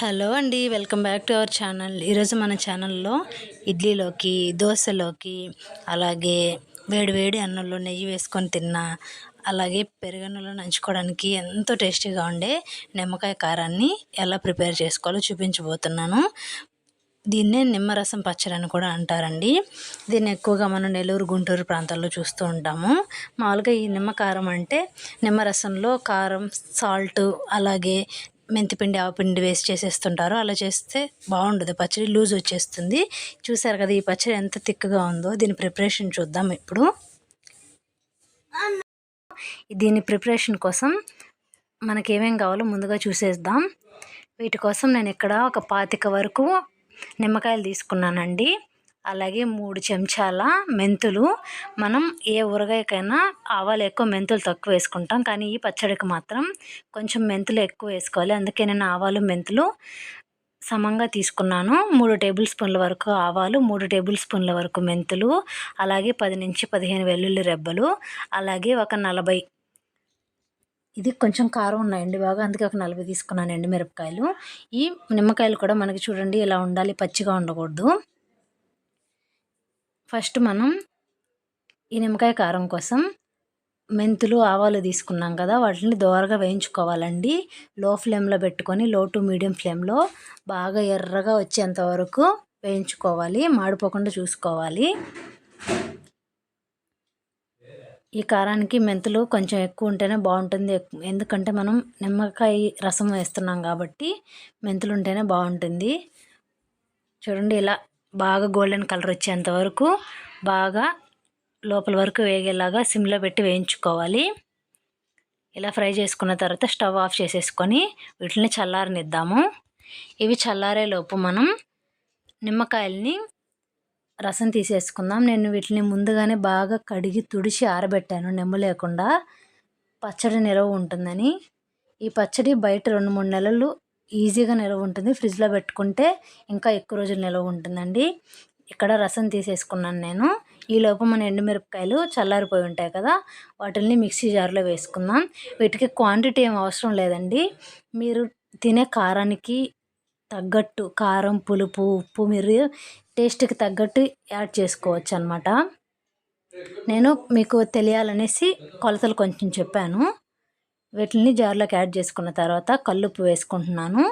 Hello అండి welcome back to our channel. ఈరోజు మన ఛానల్లో ఇడ్లీలోకి దోశలోకి అలాగే వేడి వేడి అన్నంలో నెయ్యి వేసుకొని తిన్నా అలాగే పెరుగన్నంలో నంచుకోవడానికి ఎంతో టేస్టీగా ఉండే నిమ్మకాయ కారాన్ని ఎలా ప్రిపేర్ చేసుకోవాలో చూపించబోతున్నాను. దీన్నే నిమ్మరసం పచ్చడి అని కూడా అంటారండి. దీన్ని ఎక్కువగా మనం నెల్లూరు గుంటూరు ప్రాంతాల్లో చూస్తూ ఉంటాము. మామూలుగా ఈ నిమ్మకారం అంటే నిమ్మరసంలో కారం సాల్ట్ అలాగే మెంతిపిండి ఆవపిండి వేసి చేసేస్తుంటారు అలా చేస్తే బాగుండదు. పచ్చడి లూజ్ వచ్చేస్తుంది. చూసారు కదా ఈ పచ్చడి ఎంత థిక్గా ఉందో. దీని ప్రిపరేషన్ చూద్దాం ఇప్పుడు. దీని ప్రిపరేషన్ కోసం మనకి ఏమేం కావాలో ముందుగా చూసేద్దాం. వీటి కోసం నేను ఇక్కడ ఒక పాతిక వరకు నిమ్మకాయలు తీసుకున్నానండి. అలాగే మూడు చెంచాల మెంతులు. మనం ఏ ఊరగాయకైనా ఆవాలు ఎక్కువ మెంతులు తక్కువ వేసుకుంటాం. కానీ ఈ పచ్చడికి మాత్రం కొంచెం మెంతులు ఎక్కువ వేసుకోవాలి. అందుకే నేను ఆవాలు మెంతులు సమంగా తీసుకున్నాను. మూడు టేబుల్ స్పూన్ల వరకు ఆవాలు మూడు టేబుల్ స్పూన్ల వరకు మెంతులు అలాగే పది నుంచి పదిహేను వెల్లుల్లి రెబ్బలు అలాగే ఒక నలభై ఇది కొంచెం కారం ఉన్నాయండి బాగా. అందుకే ఒక నలభై తీసుకున్నాను ఎండు మిరపకాయలు. ఈ నిమ్మకాయలు కూడా మనకి చూడండి ఇలా ఉండాలి పచ్చిగా ఉండకూడదు. ఫస్ట్ మనం ఈ నిమ్మకాయ కారం కోసం మెంతులు ఆవాలు తీసుకున్నాం కదా వాటిని దోరగా వేయించుకోవాలండి. లో ఫ్లేమ్లో పెట్టుకొని లో టు మీడియం ఫ్లేమ్లో బాగా ఎర్రగా వచ్చేంత వరకు వేయించుకోవాలి. మాడిపోకుండా చూసుకోవాలి. ఈ కారానికి మెంతులు కొంచెం ఎక్కువ ఉంటేనే బాగుంటుంది. ఎందుకంటే మనం నిమ్మకాయ రసం వేస్తున్నాం కాబట్టి మెంతులు ఉంటేనే బాగుంటుంది. చూడండి ఇలా బాగా గోల్డెన్ కలర్ వచ్చేంత వరకు బాగా లోపల వరకు వేగేలాగా సిమ్లో పెట్టి వేయించుకోవాలి. ఇలా ఫ్రై చేసుకున్న తర్వాత స్టవ్ ఆఫ్ చేసేసుకొని వీటిని చల్లారనిద్దాము. ఇవి చల్లారేలోపు మనం నిమ్మకాయల్ని రసం తీసేసుకుందాం. నేను వీటిని ముందుగానే బాగా కడిగి తుడిచి ఆరబెట్టాను. నిమ్మ లేకుండా పచ్చడి నిలవ ఉంటుందని. ఈ పచ్చడి బయట రెండు మూడు నెలలు ఈజీగా నిల్వ ఉంటుంది. ఫ్రిడ్జ్లో పెట్టుకుంటే ఇంకా ఎక్కువ రోజులు నిల్వ ఉంటుందండి. ఇక్కడ రసం తీసేసుకున్నాను నేను. ఈ లోపు మన ఎండుమిరపకాయలు చల్లారిపోయి ఉంటాయి కదా వాటిని మిక్సీ జార్లో వేసుకుందాం. వీటికి క్వాంటిటీ ఏం అవసరం లేదండి. మీరు తినే కారానికి తగ్గట్టు కారం పులుపు ఉప్పు మీరు టేస్ట్కి తగ్గట్టు యాడ్ చేసుకోవచ్చు అనమాట నేను మీకు తెలియాలనేసి కొలతలు కొంచెం చెప్పాను. వీటిని జార్లోకి యాడ్ చేసుకున్న తర్వాత కల్లుప్పు వేసుకుంటున్నాను.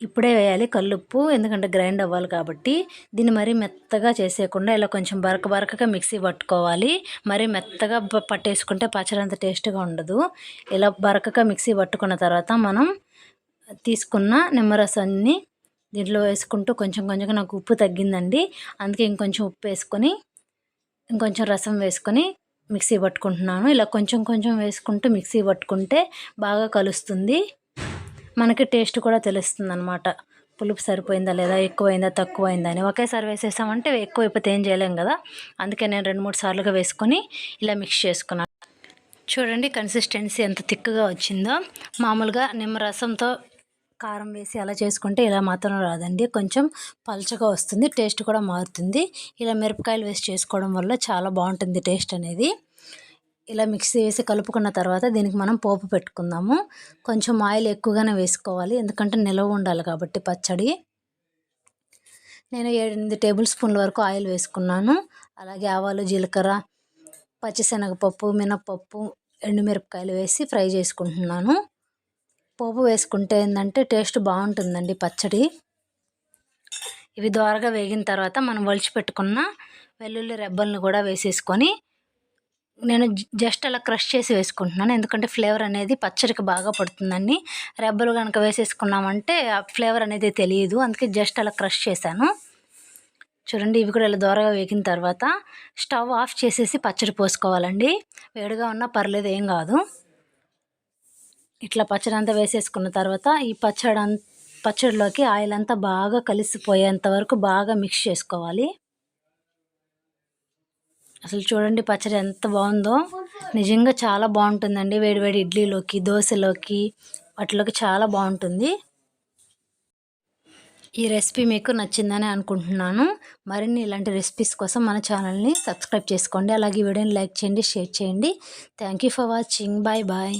ఇప్పుడే వేయాలి కల్లుప్పు ఎందుకంటే గ్రైండ్ అవ్వాలి కాబట్టి. దీన్ని మరీ మెత్తగా చేసేయకుండా ఇలా కొంచెం బరక బరకగా మిక్సీ పట్టుకోవాలి. మరీ మెత్తగా పట్టేసుకుంటే పచ్చడి అంత టేస్ట్గా ఉండదు. ఇలా బరకగా మిక్సీ పట్టుకున్న తర్వాత మనం తీసుకున్న నిమ్మరసాన్ని దీంట్లో వేసుకుంటూ కొంచెం కొంచెం నాకు ఉప్పు తగ్గిందండి. అందుకే ఇంకొంచెం ఉప్పు వేసుకొని ఇంకొంచెం రసం వేసుకొని మిక్సీ పట్టుకుంటున్నాను. ఇలా కొంచెం కొంచెం వేసుకుంటూ మిక్సీ పట్టుకుంటే బాగా కలుస్తుంది. మనకి టేస్ట్ కూడా తెలుస్తుంది అనమాట పులుపు సరిపోయిందా లేదా ఎక్కువైందా తక్కువైందా అని. ఒకేసారి వేసేసామంటే ఎక్కువ ఏం చేయలేం కదా. అందుకే నేను రెండు మూడు సార్లుగా వేసుకొని ఇలా మిక్స్ చేసుకున్నాను. చూడండి కన్సిస్టెన్సీ ఎంత థిక్గా వచ్చిందో. మామూలుగా నిమ్మరసంతో కారం వేసి అలా చేసుకుంటే ఇలా మాత్రం రాదండి. కొంచెం పలచగా వస్తుంది టేస్ట్ కూడా మారుతుంది. ఇలా మిరపకాయలు వేసి చేసుకోవడం వల్ల చాలా బాగుంటుంది టేస్ట్ అనేది. ఇలా మిక్సీ వేసి కలుపుకున్న తర్వాత దీనికి మనం పోపు పెట్టుకుందాము. కొంచెం ఆయిల్ ఎక్కువగానే వేసుకోవాలి ఎందుకంటే నిలవ ఉండాలి కాబట్టి పచ్చడి. నేను ఏడెనిమిది టేబుల్ స్పూన్ల వరకు ఆయిల్ వేసుకున్నాను. అలాగే ఆవాలు జీలకర్ర పచ్చిశనగపప్పు మినప్పప్పు ఎండుమిరపకాయలు వేసి ఫ్రై చేసుకుంటున్నాను. పోపు వేసుకుంటే ఏంటంటే టేస్ట్ బాగుంటుందండి పచ్చడి. ఇవి ద్వారగా వేగిన తర్వాత మనం వలిచి పెట్టుకున్న వెల్లుల్లి రెబ్బలను కూడా వేసేసుకొని నేను జస్ట్ అలా క్రష్ చేసి వేసుకుంటున్నాను. ఎందుకంటే ఫ్లేవర్ అనేది పచ్చడికి బాగా పడుతుందండి. రెబ్బలు కనుక వేసేసుకున్నామంటే ఆ ఫ్లేవర్ అనేది తెలియదు. అందుకే జస్ట్ అలా క్రష్ చేశాను. చూడండి ఇవి కూడా ఇలా దూరగా వేగిన తర్వాత స్టవ్ ఆఫ్ చేసేసి పచ్చడి పోసుకోవాలండి. వేడిగా ఉన్నా పర్లేదు ఏం కాదు. ఇట్లా పచ్చడి అంతా వేసేసుకున్న తర్వాత ఈ పచ్చడి పచ్చడిలోకి ఆయిల్ అంతా బాగా కలిసిపోయేంత వరకు బాగా మిక్స్ చేసుకోవాలి. అసలు చూడండి పచ్చడి ఎంత బాగుందో. నిజంగా చాలా బాగుంటుందండి వేడివేడి ఇడ్లీలోకి దోశలోకి వాటిలోకి చాలా బాగుంటుంది. ఈ రెసిపీ మీకు నచ్చిందని అనుకుంటున్నాను. మరిన్ని ఇలాంటి రెసిపీస్ కోసం మన ఛానల్ని సబ్స్క్రైబ్ చేసుకోండి. అలాగే వీడియోని లైక్ చేయండి షేర్ చేయండి. Thank you for watching. Bye bye.